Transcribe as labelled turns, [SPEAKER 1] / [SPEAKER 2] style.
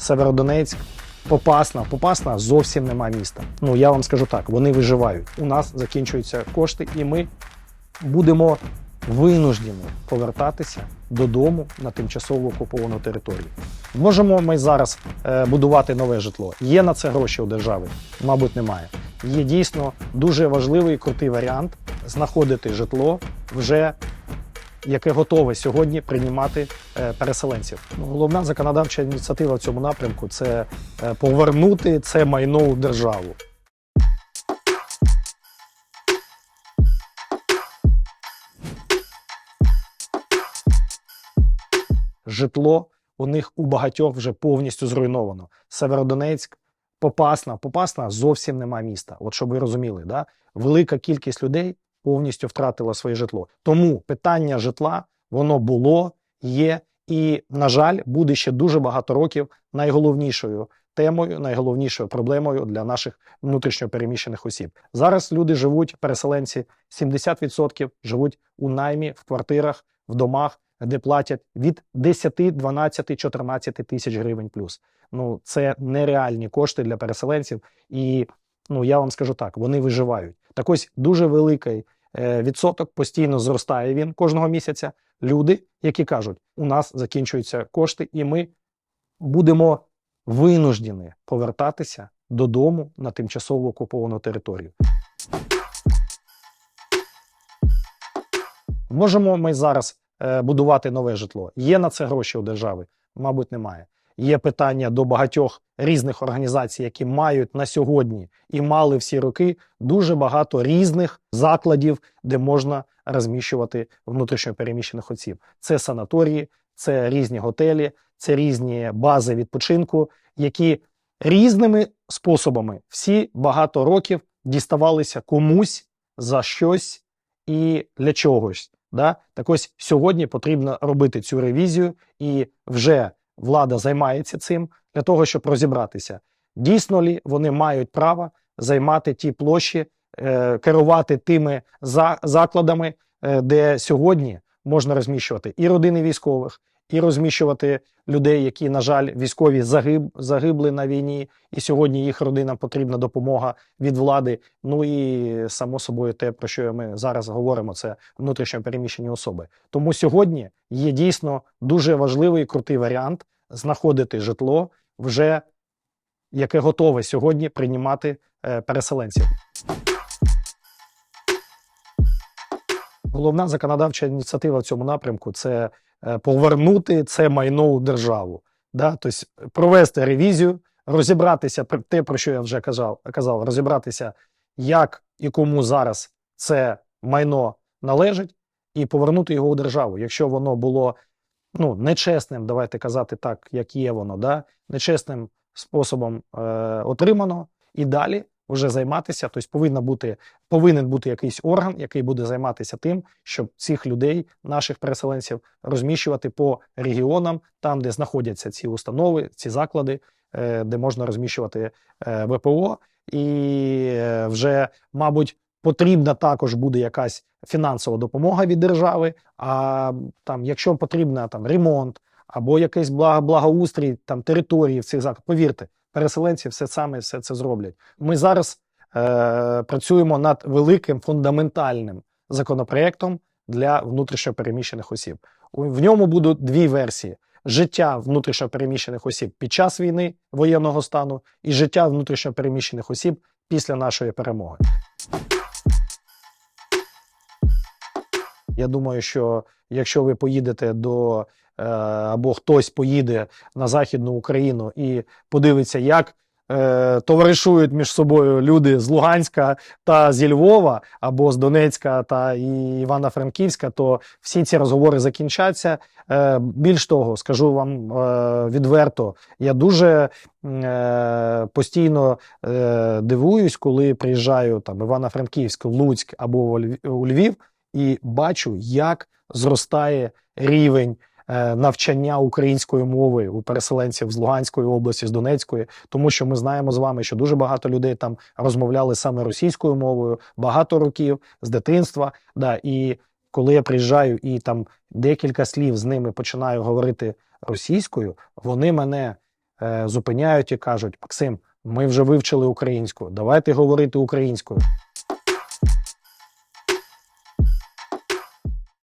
[SPEAKER 1] Северодонецьк, Попасна. Попасна зовсім нема міста. Ну я вам скажу так, вони виживають. У нас закінчуються кошти, і ми будемо винуждені повертатися додому на тимчасово окуповану територію. Можемо ми зараз е, будувати нове житло. Є на це гроші у держави? Мабуть, немає. Є дійсно дуже важливий і крутий варіант знаходити житло вже яке готове сьогодні приймати е, переселенців. Ну, головна законодавча ініціатива в цьому напрямку це е, повернути це майно у державу. Житло у них у багатьох вже повністю зруйновано. Северодонецьк, Попасна. Попасна зовсім нема міста. От щоб ви розуміли, да? велика кількість людей повністю втратила своє житло. Тому питання житла воно було, є і, на жаль, буде ще дуже багато років найголовнішою темою, найголовнішою проблемою для наших внутрішньопереміщених осіб. Зараз люди живуть, переселенці, 70% живуть у наймі в квартирах, в домах, де платять від 10, 12, 14 тисяч гривень плюс. Ну це нереальні кошти для переселенців, і ну я вам скажу так, вони виживають. Так ось дуже великий відсоток постійно зростає він кожного місяця. Люди, які кажуть, у нас закінчуються кошти, і ми будемо винуждені повертатися додому на тимчасово окуповану територію. Можемо ми зараз е, будувати нове житло. Є на це гроші у держави? Мабуть, немає. Є питання до багатьох різних організацій, які мають на сьогодні і мали всі роки дуже багато різних закладів, де можна розміщувати внутрішньопереміщених осіб. Це санаторії, це різні готелі, це різні бази відпочинку, які різними способами всі багато років діставалися комусь за щось і для чогось. Да? Так ось сьогодні потрібно робити цю ревізію, і вже влада займається цим для того, щоб розібратися, дійсно лі вони мають право займати ті площі, е, керувати тими за, закладами, е, де сьогодні можна розміщувати і родини військових, і розміщувати людей, які, на жаль, військові загиб, загибли на війні, і сьогодні їх родинам потрібна допомога від влади. Ну і само собою, те, про що ми зараз говоримо, це внутрішньо переміщені особи. Тому сьогодні є дійсно дуже важливий і крутий варіант знаходити житло вже яке готове сьогодні приймати е, переселенців. Головна законодавча ініціатива в цьому напрямку це повернути це майно у державу. Да? Тобто провести ревізію, розібратися те, про що я вже казав, казав, розібратися, як і кому зараз це майно належить, і повернути його у державу. Якщо воно було ну, нечесним, давайте казати так, як є воно, да? нечесним способом е, отримано, і далі вже займатися. Тобто повинна бути, повинен бути якийсь орган, який буде займатися тим, щоб цих людей, наших переселенців, розміщувати по регіонам, там, де знаходяться ці установи, ці заклади, е, де можна розміщувати е, ВПО, і е, вже, мабуть, потрібна також буде якась фінансова допомога від держави. А там, якщо потрібна там ремонт або якийсь благо- благоустрій там території в цих закладах, повірте, переселенці все саме все це зроблять. Ми зараз е, працюємо над великим фундаментальним законопроектом для внутрішньопереміщених осіб. В ньому будуть дві версії: життя внутрішньопереміщених осіб під час війни воєнного стану і життя внутрішньопереміщених осіб після нашої перемоги. Я думаю, що якщо ви поїдете до е, або хтось поїде на Західну Україну і подивиться, як е, товаришують між собою люди з Луганська та зі Львова, або з Донецька та Івано-Франківська, то всі ці розговори закінчаться. Е, більш того, скажу вам відверто, я дуже постійно дивуюсь, коли приїжджаю там Івано-Франківськ, Луцьк або у Львів і бачу, як зростає рівень е, навчання української мови у переселенців з Луганської області, з Донецької, тому що ми знаємо з вами, що дуже багато людей там розмовляли саме російською мовою багато років з дитинства. Да, і коли я приїжджаю і там декілька слів з ними починаю говорити російською, вони мене е, зупиняють і кажуть: Максим, ми вже вивчили українську, давайте говорити українською.